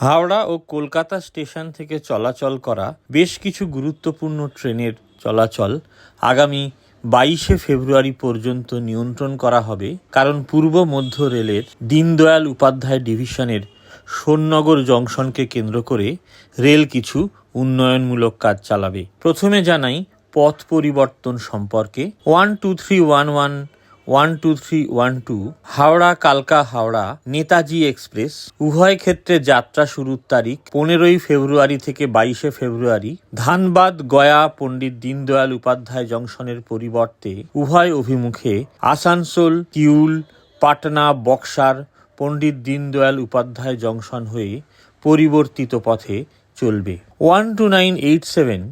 হাওড়া ও Kolkata station থেকে চলাচল করা বেশ কিছু গুরুত্বপূর্ণ ট্রেনের চলাচল আগামী বাইশে ফেব্রুয়ারি পর্যন্ত নিয়ন্ত্রণ করা হবে, কারণ পূর্ব মধ্য রেলের দীনদয়াল উপাধ্যায় ডিভিশনের সোননগর জংশনকে কেন্দ্র করে রেল কিছু উন্নয়নমূলক কাজ চালাবে। প্রথমে জানাই পথ পরিবর্তন সম্পর্কে। One, two, three, one one one two three one two Howrah কালকা হাওড়া, নেতাজি এক্সপ্রেস। উভয় ক্ষেত্রে যাত্রা শুরুর তারিখ পনেরোই ফেব্রুয়ারি থেকে বাইশে ফেব্রুয়ারি। ধানবাদ, গয়া, পণ্ডিত দীনদয়াল উপাধ্যায় জংশনের পরিবর্তে উভয় অভিমুখে আসানসোল কিউল পাটনা, বক্সার, পণ্ডিত দীনদয়াল উপাধ্যায় জংশন হয়ে পরিবর্তিত পথে চলবে। One two nine eight seven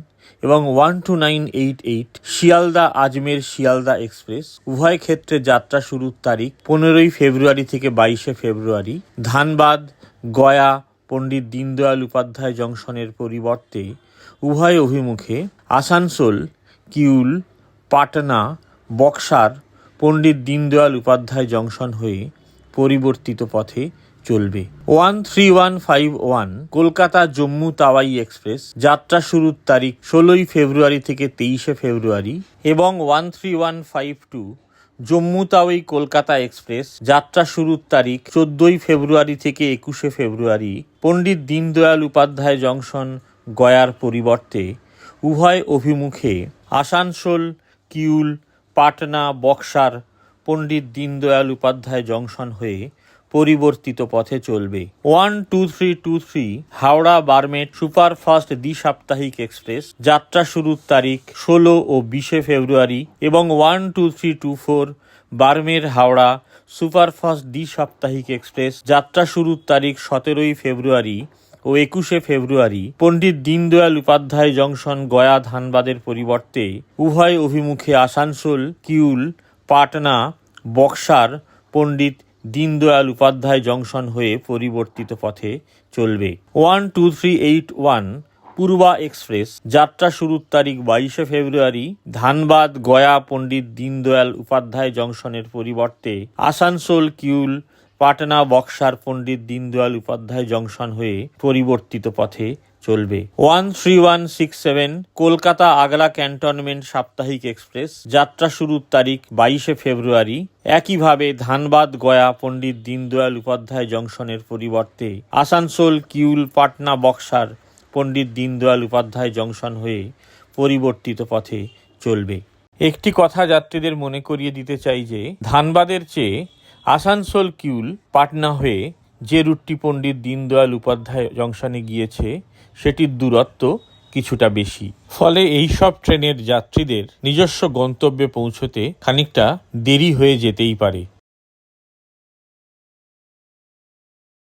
এবং one two nine eight eight Sealdah Ajmer Sealdah express. উভয় ক্ষেত্রে যাত্রা শুরুর তারিখ পনেরোই ফেব্রুয়ারি থেকে বাইশে ফেব্রুয়ারি। ধানবাদ, গয়া, পণ্ডিত দীনদয়াল উপাধ্যায় জংশনের পরিবর্তে উভয় অভিমুখে আসানসোল, কিউল, পাটনা, বক্সার, পণ্ডিত দীনদয়াল উপাধ্যায় জংশন হয়ে পরিবর্তিত পথে চলবে। One three one five one, Kolkata Jammu Tawi express, যাত্রা শুরুর তারিখ ষোলোই ফেব্রুয়ারি থেকে তেইশে ফেব্রুয়ারি এবং one three one five two, Jammu Tawi Kolkata express, যাত্রা শুরুর তারিখ চোদ্দই ফেব্রুয়ারি থেকে একুশে ফেব্রুয়ারি, পণ্ডিত দীনদয়াল উপাধ্যায় জংশন, গয়ার পরিবর্তে উভয় অভিমুখে আসানসোল, কিউল, পাটনা, বক্সার পণ্ডিত দীনদয়াল উপাধ্যায় জংশন হয়ে পরিবর্তিত পথে চলবে। One, two, three two, three, Howrah, Barmer, superfast দ্বি সাপ্তাহিক এক্সপ্রেস, যাত্রা শুরুর তারিখ ষোলো ও বিশে ফেব্রুয়ারি এবং one, two, three, two, four, Barmer, Howrah, superfast দ্বি সাপ্তাহিক এক্সপ্রেস, যাত্রা শুরুর তারিখ সতেরোই ফেব্রুয়ারি ও একুশে ফেব্রুয়ারি। পণ্ডিত দীনদয়াল উপাধ্যায় জংশন গয়া ধানবাদের পরিবর্তে উভয় অভিমুখে আসানসোল, কিউল পাটনা বক্সার পণ্ডিত দীনদয়াল উপাধ্যায় জংশন হয়ে পরিবর্তিত পথে চলবে। One, two, three, eight, one, Poorva express, যাত্রা শুরুর তারিখ বাইশে ফেব্রুয়ারি, ধানবাদ, গয়া পণ্ডিত দীনদয়াল উপাধ্যায় জংশনের পরিবর্তে আসানসোল, কিউল, পাটনা বক্সার পণ্ডিত দীনদয়াল উপাধ্যায় জংশন হয়ে পরিবর্তিত পথে চলবে। One three one six seven Kolkata Agra cantonment সাপ্তাহিক এক্সপ্রেস, যাত্রা শুরুর তারিখ বাইশে ফেব্রুয়ারি। একইভাবে ধানবাদ, গয়া, পণ্ডিত দীনদয়াল উপাধ্যায় জংশনের পরিবর্তে আসানসোল, কিউল, পাটনা বক্সার পণ্ডিত দীনদয়াল উপাধ্যায় জংশন হয়ে পরিবর্তিত পথে চলবে। একটি কথা যাত্রীদের মনে করিয়ে দিতে চাই যে, ধানবাদের চেয়ে আসানসোল, কিউল, পাটনা হয়ে যে রুটটি পণ্ডিত দীনদয়াল উপাধ্যায় জংশনে গিয়েছে, সেটির দূরত্ব কিছুটা বেশি। ফলে এই সব ট্রেনের যাত্রীদের নিজস্ব গন্তব্যে পৌঁছতে খানিকটা দেরি হয়ে যেতেই পারে।